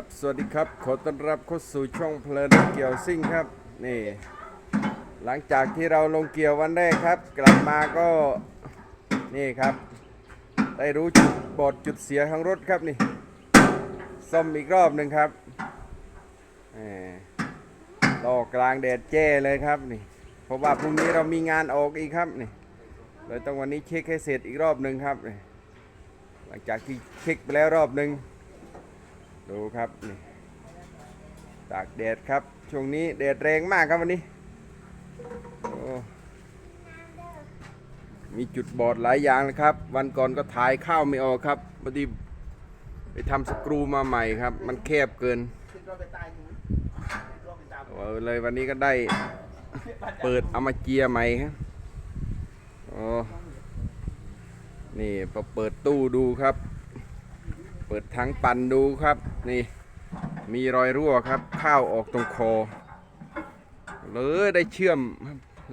ครับ สวัสดีครับ ขอต้อนรับเข้าสู่ช่องเพลินเกี่ยวซิ่งครับ นี่ หลังจากที่เราลงเกี่ยววันแรกครับ กลับมาก็ นี่ครับ ได้รู้จุดบอดจุดเสียของรถครับนี่ ซ่อมอีกรอบหนึ่งครับแหมรอกลางแดดแจ้เลยครับนี่ เพราะว่าพรุ่งนี้เรามีงานออกอีกครับนี่ เลยต้องวันนี้เช็คให้เสร็จอีกรอบหนึ่งครับ หลังจากที่เช็คไปแล้วรอบหนึ่ง ดูครับนี่ตากแดดครับ ช่วงนี้แดดแรงมากครับวันนี้มีจุดบอดหลายอย่างเลยครับ วันก่อนก็ถ่ายข้าวไม่ออกครับพอดีไปทำสกรูมาใหม่ครับ มันแคบเกินเออเลยวันนี้ก็ได้เปิดเอามาเจียใหม่ครับโอ้นี่พอเปิดตู้ดูครับ เปิดทั้งปั่นดูครับ นี่มีรอยรั่วครับ ข้าวออกตรงคอเลยได้เชื่อม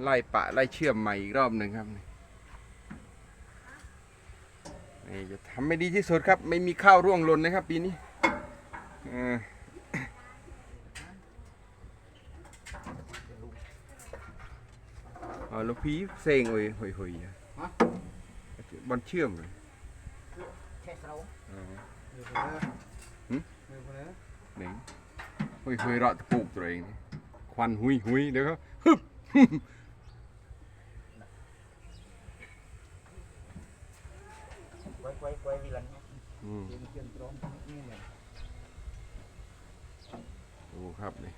ไล่ปะไล่เชื่อมใหม่อีกรอบหนึ่งครับนี่นี่จะทำไม่ดีที่สุดครับ ไม่มีข้าวร่วงหล่นนะครับ ปีนี้เออเอาลูกพีเซ็งโอ้ยหอยหอยๆอะบอลเชื่อมเลยแค่เสาอ๋อมือคนเด้อ หึมือคนเด้อหนึ่งเฮ้ยเฮ้ยเราะตะปูกตัวเองนี่ควันหุยหุยเดี๋ยวก็ฮึบไว้ไว้ไว้วีลันเนี่ยอืมเตรียมเตรียมพร้อมนี่เนี่ยดูครับนี่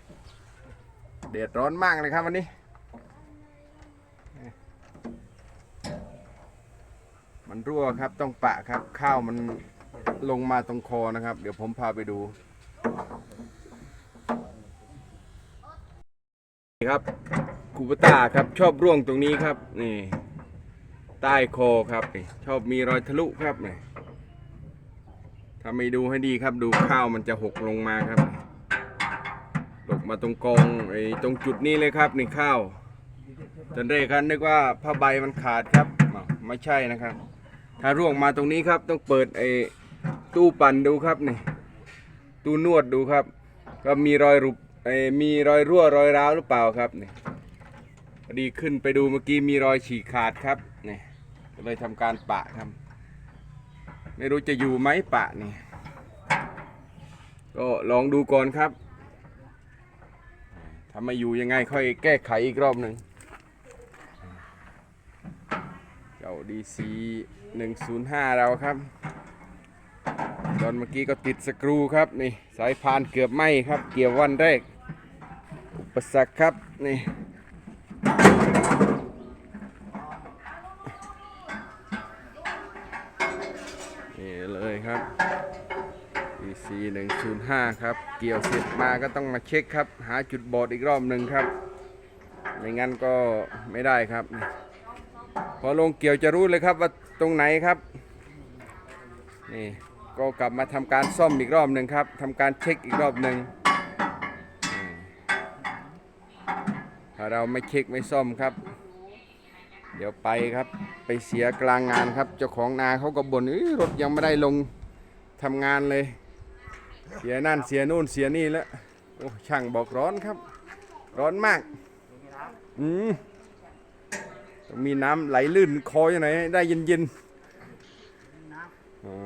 เดือดร้อนมากเลยครับวันนี้ มันรั่วครับต้องปะครับข้าวมัน ลงมาตรงคอนะครับ เดี๋ยวผมพาไปดูนี่ครับคูปตาครับชอบร่วงตรงนี้ครับนี่ใต้คอครับนี่ชอบมีรอยทะลุครับนี่ถ้าไม่ดูให้ดีครับ ดูข้าวมันจะหกลงมาครับตกมาตรงกองไอ้ตรงจุดนี้เลยครับนี่ข้าวตอนแรกครับนึกว่าผ้าใบมันขาดครับไม่ใช่นะครับ ถ้าร่วงมาตรงนี้ครับต้องเปิดไอ้ ตู้ปั่นดูครับนี่ตู้นวดดูครับ ก็มีรอยรุบไอ้มีรอยรั่วรอยร้าวหรือเปล่าครับนี่พอดีขึ้นไปดูเมื่อกี้มีรอยฉีกขาดครับนี่ก็เลยทำการปะครับ ไม่รู้จะอยู่ไหมปะนี่ก็ลองดูก่อนครับถ้าไม่อยู่ยังไงค่อยแก้ไขอีกรอบหนึ่งเจ้า DC 105เราครับ ตอนเมื่อกี้ก็ติดสกรูครับนี่สายพานเกือบไหมครับ เกี่ยววันแรก อุปสรรคครับนี่นี่เลยครับ DC 105ครับ เกี่ยวเสร็จมาก็ต้องมาเช็คครับ หาจุดบอดอีกรอบหนึ่งครับ ไม่งั้นก็ไม่ได้ครับ พอลงเกี่ยวจะรู้เลยครับว่าตรงไหนครับ นี่ ก็กลับมาทำการซ่อมอีกรอบหนึ่งครับทำการเช็คอีกรอบหนึ่งถ้าเราไม่เช็คไม่ซ่อมครับ เดี๋ยวไปครับไปเสียกลางงานครับ เจ้าของนาเขาก็บ่น"รถยังไม่ได้ลงทำงานเลย เสียนั่นเสียนู่นเสียนี่แล้วโอ้ช่างบอกร้อนครับ ร้อนมากอืมมีน้ำไหลลื่นคออย่างไหนได้เย็นๆอ๋อ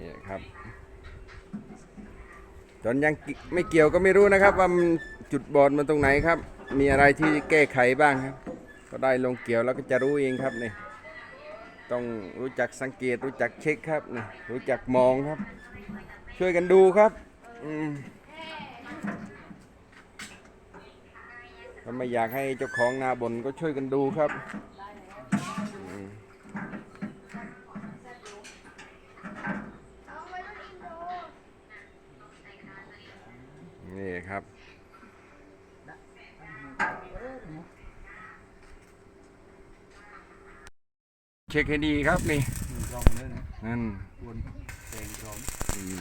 นี่ครับต อนยังไม่เกี่ยวก็ไม่รู้นะครับ ว่ามันจุดบอดมันตรงไหนครับ มีอะไรที่แก้ไขบ้างครับ ก็ได้ลงเกี่ยวแล้วก็จะรู้เองครับนี่ต้องรู้จักสังเกตรู้จักเช็คครับนี่รู้จักมองครับ ช่วยกันดูครับอืมถ้าไม่อยากให้เจ้าของนาบนก็ช่วยกันดูครับ นี่ครับ เช็คให้ดีครับนี่ลองเด้อนะนั่นวนแสงพร้อมอืม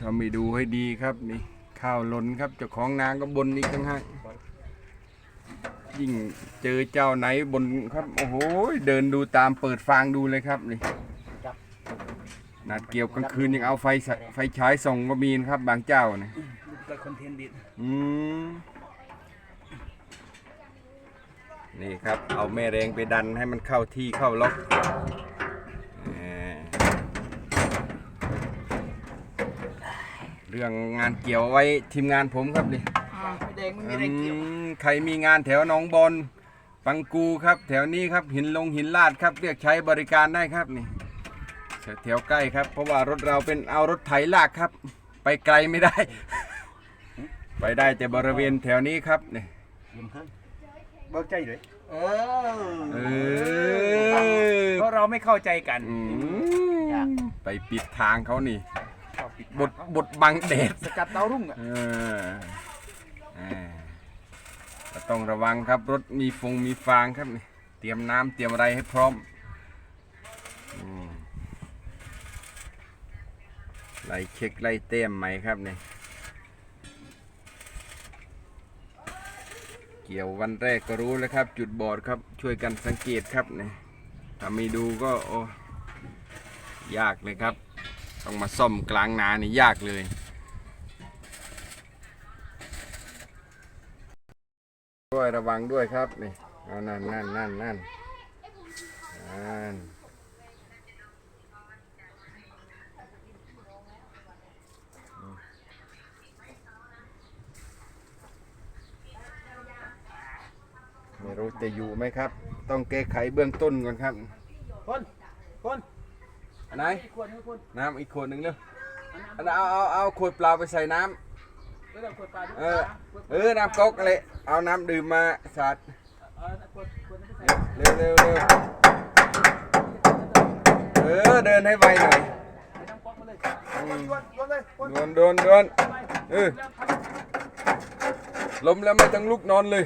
ถ้าไม่ดูให้ดีครับนี่ข้าวหล้นครับเจ้าของนางก็บนอีกตั้งหายิ่งเจอเจ้าไหนบนครับ โอ้โหเดินดูตามเปิดฟางดูเลยครับนี่นัดเกี่ยวกลางคืนยังเอาไฟไฟฉายส่องก็มีนะครับบางเจ้านี่ะก็คอนเทนต์ดิอืมนี่ครับ เอาแม่แรงไปดันให้มันเข้าที่เข้าล็อกแหมเรื่องงานเกี่ยวไว้ทีมงานผมครับนี่ไม่แดงไม่มีอะไรเกี่ยวอืมใครมีงานแถวหนองบอลปังกูครับ แถวนี้ครับหินลงหินลาดครับ เรียกใช้บริการได้ครับนี่แถวใกล้ครับ เพราะว่ารถเราเป็นเอารถไถลากครับ ไปไกลไม่ได้ ไปได้แต่บริเวณแถวนี้ครับนี่ยืมเพิ่มเบิกใจเลยเอเอออเพราะเราไม่เข้าใจกันอืมไปปิดทางเขานี่ ชอบปิดบดบดบังแดดสกัดดาวรุ่งอะเอออ่าก็ต้องระวังครับรถมีฟงมีฟางครับนี่เตรียมน้ำเตรียมอะไรให้พร้อมอืมไล่เช็คไล่เต้มใหม่ครับนี่ เกี่ยววันแรกก็รู้แล้วครับ จุดบอดครับช่วยกันสังเกตครับนี่ถ้าไม่ดูก็โอ้ยากเลยครับ ต้องมาซ่อมกลางนานี่ยากเลยด้วยระวังด้วยครับนี่นั่นนั่นนั่นนั่นนั่น ไม่รู้จะอยู่ไหมครับ ต้องแก้ไขเบื้องต้นก่อนครับ คนคนอันไหนอีกคนอีกคนน้ำอีกขวดหนึ่งเร็วอันนั้นเอาเอาเอาขวดเปล่าไปใส่น้ก็ต้องกดปลาด้วยำเออ เออ น้ำก๊อกอะไรเอาน้ำดื่มมาสาดเออกดกดไม่ใส่เร็วเร็วเร็วเออ เดินให้ไวหน่อยไม่ต้องป๊อกมาเลยอืมโยนโยนเลยโยนดวนดวนดวนเออ ล้มแล้วไม่ต้องลุกนอนเลย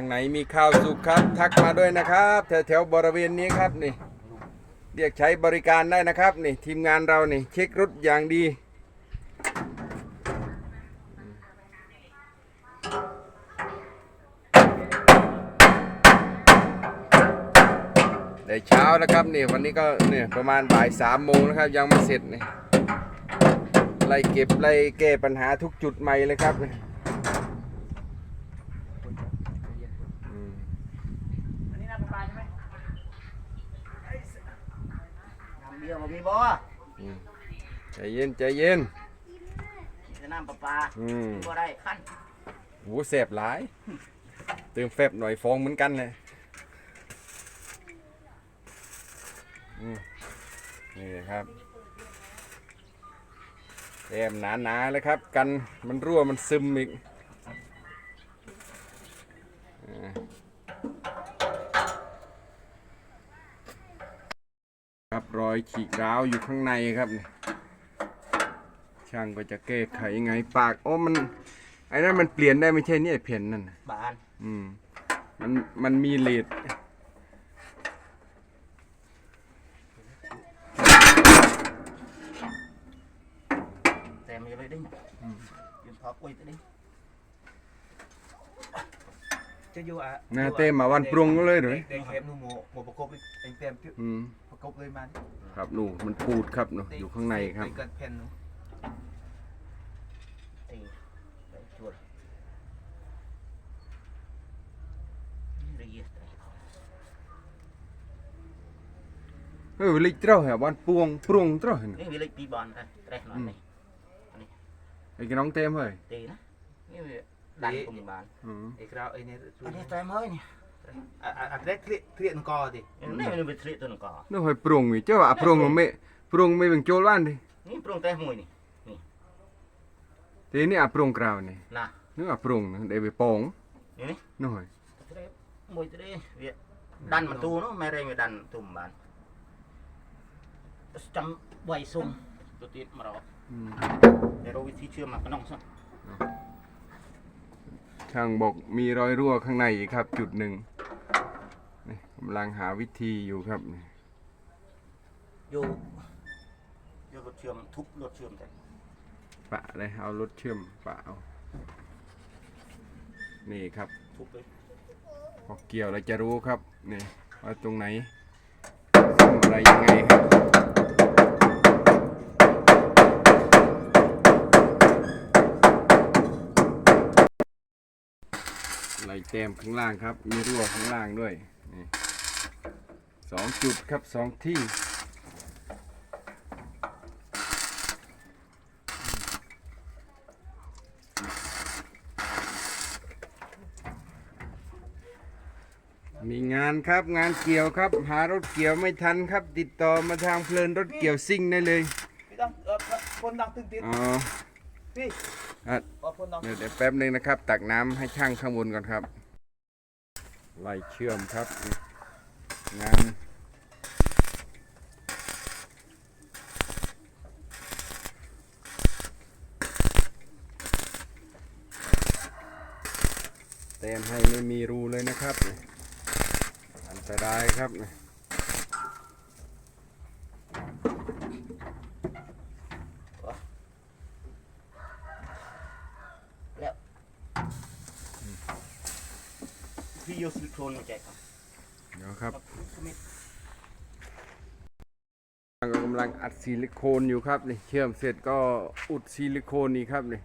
างไหนมีข้าวสุกครับ ทักมาด้วยนะครับแถวแถวๆบริเวณนี้ครับนี่ เรียกใช้บริการได้นะครับนี่ทีมงานเรานี่เช็ครถอย่างดีได้เช้าแล้วครับนี่วันนี้ก็เนี่ยประมาณบ่ายสามโมงนะครับ ยังไม่เสร็จนี่ไล่เก็บไล่แก้ปัญหาทุกจุดใหม่เลยครับนี่อืม อันนี้น้ำปลาใช่ไหม น้ำเดียวมีบ่อืมใจเย็นใจเย็น จะน้ำปลาปลาอืมบ่ได้ขั้นหูเสบหลาย เติมแฟบหน่อยฟองเหมือนกันเลยอืมนี่ครับแต้มหนาๆเลยครับ กันมันรั่วมันซึมอีกอ่า รับรอยฉีกร้าวอยู่ข้างในครับนี่ช่างก็จะแก้ไขยังไงปากโอ้มันไอ้นั่นมันเปลี่ยนได้ไม่ใช่เนี่ยเพนนั่นน่ะบานอืมมันมันมีเลดแต่มันจะเลยดิ้งยืนพอคุยตัวดิ้งจะอยู่อะหน้าเต้มมาวันปรุงก็เลยเหรอเด็กเข็มนูโมโมประกบเลยเองเต็มอืมประ กบเลยมันครับหนูมันปูดครับหนูอยู่ข้างในครับ เกิดเพนนูตีไปจวดละเอียดเออลิกเต้าเหรอวันปรุงปรุงเต้าเหรอนี่วิลิปีบอลกันเตะหน่อยนี่ไอ้กน้องเต้มเฮ้ยตีนะนี่ดันกุมบานอืมไอ้คราวไอ้เนี่ยอันนี้เต็มเลยนี่อะอะอันแรกเครีย អត់ដែរធ្លាកធ្លាកនកទេនេះមិនវាធ្លាកទៅនកនោះហើយព្រងវាចុះអាព្រងមេព្រងមេវិញចូលបានទេនេះព្រងតែមួយនេះទេនេះអាព្រងក្រៅនេះណានោះអាព្រងនឹងដែលវាប៉ងនេះនោះហើយមួយទេវាដាន់បន្ទូនោះម៉ែរែងវាដាន់បន្ទូមិនបានចាំ3ស៊ុំទៅទៀតមករកតែរកវិធីជឿមកក្នុងសោះ ชื่อมมากระน้องซะช่างบอกมีรอยรั่วข้างในอีกครับ จุดหนึ่งนี่กำลังหาวิธีอยู่ครับนี่อยู่อยู่รถเชื่อมทุบรถเชื่อมแต่ปะเลยเอารถเชื่อมปะเอานี่ครับทุบเลยพอเกี่ยวเราจะรู้ครับนี่ว่าตรงไหนทำอะไรยังไงครับ ไหลแต้มข้างล่างครับ มีรั่วข้างล่างด้วยนี่สองจุดครับสองที่มีงานครับงานเกี่ยวครับ หารถเกี่ยวไม่ทันครับ ติดต่อมาทางเพลินรถเกี่ยวซิ่งได้เลยพี่ต้องเออพ่นดังตึ้งติดอ๋อพี่ อะเอาพ่นดังเดี๋ยวแป๊บหนึงนะครับ ตักน้ำให้ช่างข้างบนก่อนครับไล่เชื่อมครับงานเต็มให้ไม่มีรูเลยนะครับ อันตรายครับ แล้วพี่โยซิลิโค นมาแจกครับเดี๋ยวครับครับมิดกำลังอัดซิลิโคนอยู่ครับนี่เชื่อมเสร็จก็อุดซิลิโคนนี่ครับนี่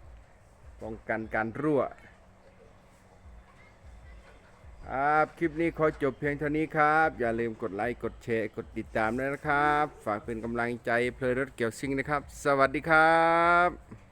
ป้องกันการรั่วครับคลิปนี้ขอจบเพียงเท่านี้ครับ อย่าลืมกดไลค์กดแชร์กดติดตามด้วยนะครับ ฝากเป็นกำลังใจเพลยรถเกี่ยวซิ่งนะครับ สวัสดีครับ